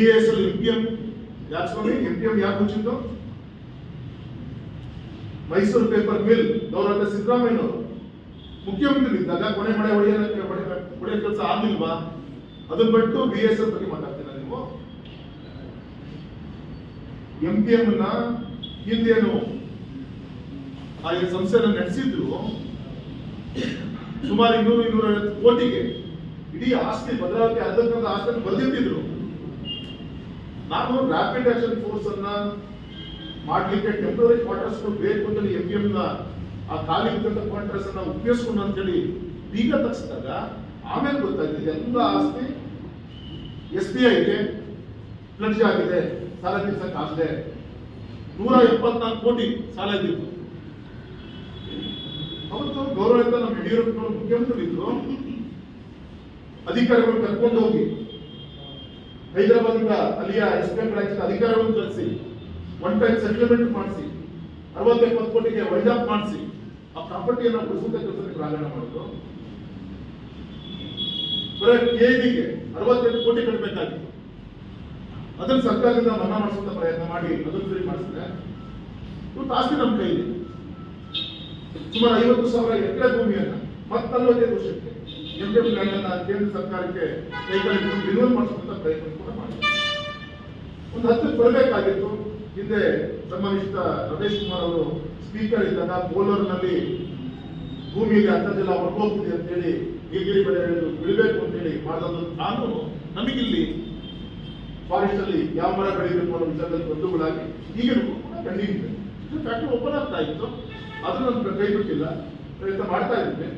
L M P M ಯಾಕೆ ಮುಚ್ಚಿದ್ದು? Mysuru paper mill ಗೌರವ ಸಿದ್ದರಾಮಯ್ಯ ಮುಖ್ಯಮಂತ್ರಿ ಇದ್ದಾಗ ಕೊನೆ ಮಳೆ ಹೊಡೆಯೋದಕ್ಕೆ ಹೊಡೆಯೋ ಕೆಲಸ ಆಗ್ಲಿಲ್ವಾ? ಅದನ್ನ ಬಿಟ್ಟು ಬಿ ಎಸ್ ಬಗ್ಗೆ ಮಾತಾಡ್ತೀರಾ ನೀವು? ಎಂ ಪಿ ಎಂ ನ ಹಿಂದೇನು ಆ ಈ ಸಂಸ್ಥೆಯನ್ನು ನಡೆಸಿದ್ರು? ಸುಮಾರು ಇನ್ನೂರು ಇನ್ನೂರ ಐವತ್ತು ಕೋಟಿಗೆ. ಇಡೀ ಆಸ್ತಿ ಭದ್ರಾವತಿ ಅರ್ಧಕ್ಕಂತ ಆಸ್ತಿ ಬರೆದಿಟ್ಟಿದ್ರು. ನಾನು ರ್ಯಾಪಿಡ್ ಆಕ್ಷನ್ ಫೋರ್ಸ್ ಅನ್ನ ಮಾಡಲಿಕ್ಕೆ ಟೆಂಪ್ರರಿ ಕ್ವಾರ್ಟರ್ಸ್ ಬೇಕು ಅಂತ ಎಂ ಪಿ ಎಂ ಆ ಖಾಲಿ ಕ್ವಾರ್ಟರ್ಸ್ ಅನ್ನ ಉಪಯೋಗಿಸ್ಕೊಂಡು ಅಂತ ಹೇಳಿ ಬೀಗ ತಗ್ಸಿದಾಗ ಆಮೇಲೆ ಗೊತ್ತಾಗಿದೆ ಎಲ್ಲ ಆಸ್ತಿ ಎಸ್ ಬಿ ಐಗೆ ಪ್ಲಡ್ಜ್ ಆಗಿದೆ, ಸಾಲ ತೀರ್ಸಕ್ ಆಗದೆ. ನೂರ ಎಪ್ಪತ್ನಾಲ್ಕು ಕೋಟಿ ಸಾಲ ಇದ್ದಿತ್ತು. ಅವತ್ತು ಗೌರವ ನಮ್ಮ ಮುಖ್ಯಮಂತ್ರಿ ಇದ್ರು ಅಧಿಕಾರಿಗಳು ಕರ್ಕೊಂಡು ಹೋಗಿ. ಹೈದರಾಬಾದ್ ಅಲ್ಲಿಯ ಎಸ್ ಪಿ ಬ್ರಾಂಚ್ ಅಧಿಕಾರಿಗಳನ್ನು ಕರೆಸಿ ಒನ್ ಟೈಮ್ ಸೆಟಲ್ಮೆಂಟ್ ಮಾಡಿಸಿ ಅರವತ್ತು ಎಪ್ಪತ್ತು ಕೋಟಿಗೆ ವೈಜಾಪ್ ಮಾಡಿಸಿ, ಆ ಪ್ರಾಪರ್ಟಿಯನ್ನು ಉಳಿಸುವಂತ ಕೆಲಸದಲ್ಲಿ ಪ್ರಾರಂಭ ಮಾಡಿದ್ರು ಬರೀ ಅರವತ್ತೆಂಟು ಕೋಟಿ ಕಟ್ಟಬೇಕಾಗಿತ್ತು ಅದನ್ನ ಸರ್ಕಾರದಿಂದ ಮನ್ನಾ ಮಾಡಿಸುವಂತ ಪ್ರಯತ್ನ ಮಾಡಿ, ಅದನ್ನು ಸರಿ ಮಾಡಿಸಿದ್ರೆ ಇವತ್ತು ಆಸ್ತಿ ನಮ್ಮ ಕೈಲಿ. ಸುಮಾರು ಐವತ್ತು ಸಾವಿರ ಎಕರೆ ಭೂಮಿಯನ್ನ ಮತ್ತಲ್ವತ್ತೈದು ವರ್ಷಕ್ಕೆ ಎಂ ಟಿ ಲ್ಯಾಂಡ್ ಕೇಂದ್ರ ಸರ್ಕಾರಕ್ಕೆ ಕೈಗಾರಿ ರಿನ್ಯೂವಲ್ ಮಾಡಿಸುವಂತ ಪ್ರಯತ್ನ ಹತ್ತು ಕೊಡಬೇಕಾಗಿತ್ತು. ಹಿಂದೆ ಸಂಬಂಧಿಸಿದ ರಮೇಶ್ ಕುಮಾರ್ ಅವರು ಸ್ಪೀಕರ್ ಇದ್ದಾಗ ಬೋಲರ್ನಲ್ಲಿ ಭೂಮಿಯಲ್ಲಿ ಅಂತರ್ಜಲ ಹೊರಗೋಗ್ತಿದೆ ಅಂತೇಳಿ ನೀಲಗಿರಿ ಬೆಳೆ ಬಿಡಬೇಕು ಅಂತೇಳಿ ಮಾಡಿದ ನಾನು ನಮಗಿಲ್ಲಿ ಫಾರೆಸ್ಟ್ ಅಲ್ಲಿ ಯಾವ ಮರ ಬೆಳಿಬೇಕು ಅನ್ನೋ ವಿಚಾರದಲ್ಲಿ ಬಂಧುಗಳಾಗಿ ಈಗಲೂ ಕೂಡ ಇದು ಫ್ಯಾಕ್ಟ್ರಿ ಓಪನ್ ಆಗ್ತಾ ಇತ್ತು. ಅದನ್ನು ಕೈ ಬಿಟ್ಟಿಲ್ಲ. ಪ್ರಯತ್ನ ಮಾಡ್ತಾ ಇದ್ವಿ